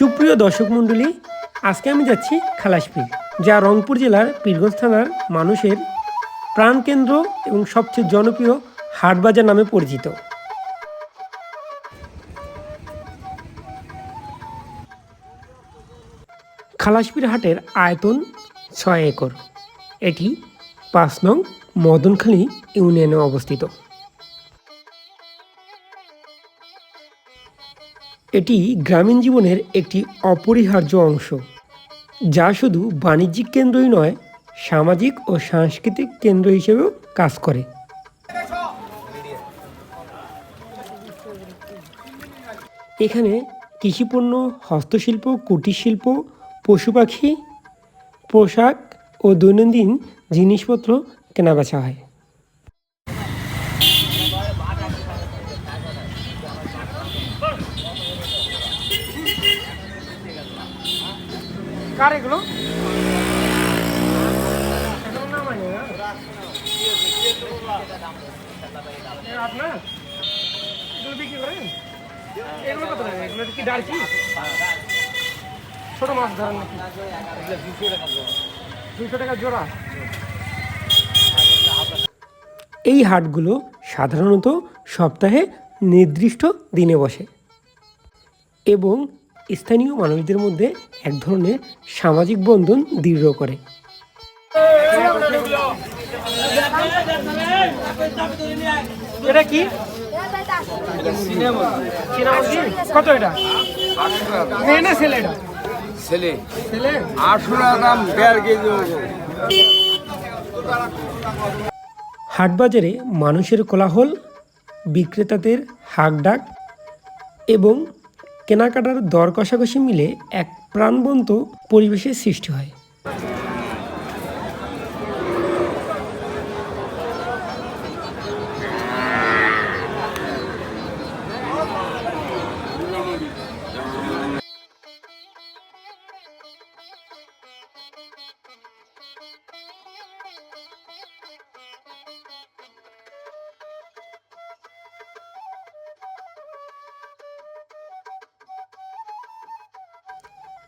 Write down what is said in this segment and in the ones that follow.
সুপ্রিয় দর্শক মণ্ডলী, আজকে আমি যাচ্ছি খালাসপীর যা রংপুর জেলার পীরগঞ্জ থানার মানুষের প্রাণকেন্দ্র এবং সবচেয়ে জনপ্রিয় হাটবাজার নামে পরিচিত। খালাসপীর হাটের আয়তন ছয় একর। এটি পাঁচ নং মদনখালী ইউনিয়নে অবস্থিত। এটি গ্রামীণ জীবনের একটি অপরিহার্য অংশ, যা শুধু বাণিজ্যিক কেন্দ্রই নয়, সামাজিক ও সাংস্কৃতিক কেন্দ্র হিসেবেও কাজ করে। এখানে কৃষিপণ্য, হস্তশিল্প কুটির শিল্প পশু পাখি পোশাক ও দৈনন্দিন জিনিসপত্র কেনাবেচা হয়। ছোট মাছ ধরেন নাকি? টাকা জোড়া। এই হাটগুলো সাধারণত সপ্তাহে নির্দিষ্ট দিনে বসে। এবং স্থানীয় মানুষদের মধ্যে এক ধরনের সামাজিক বন্ধন দৃঢ় করে। এটা কি? কত এটা? মেয়ে না ছেলে এটা? ছেলে। ছেলে? আটশো টাকা দাম দেড় কেজি হাটবাজারে মানুষের কোলাহল বিক্রেতাদের হাকডাক এবং কেনাকাটার দর কষাকষি মিলে এক প্রাণবন্ত পরিবেশের সৃষ্টি হয়।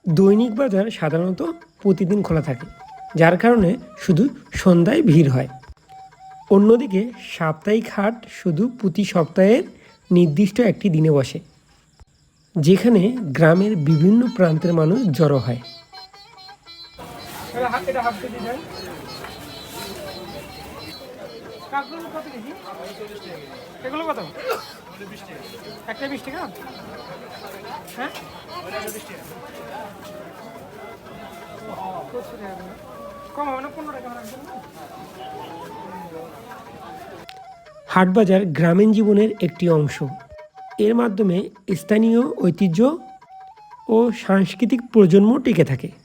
দৈনিক বাজার সাধারণত প্রতিদিন খোলা থাকে, যার কারণে শুধু সন্ধ্যায় ভিড় হয়। অন্যদিকে সাপ্তাহিক হাট শুধু প্রতি সপ্তাহের নির্দিষ্ট একটি দিনে বসে, যেখানে গ্রামের বিভিন্ন প্রান্তের মানুষ জড়ো হয়। একটা বিশ টাকা? হ্যাঁ? হাটবাজার গ্রামীণ জীবনের একটি অংশ। এর মাধ্যমে স্থানীয় ঐতিহ্য ও সাংস্কৃতিক প্রজন্ম টিকে থাকে।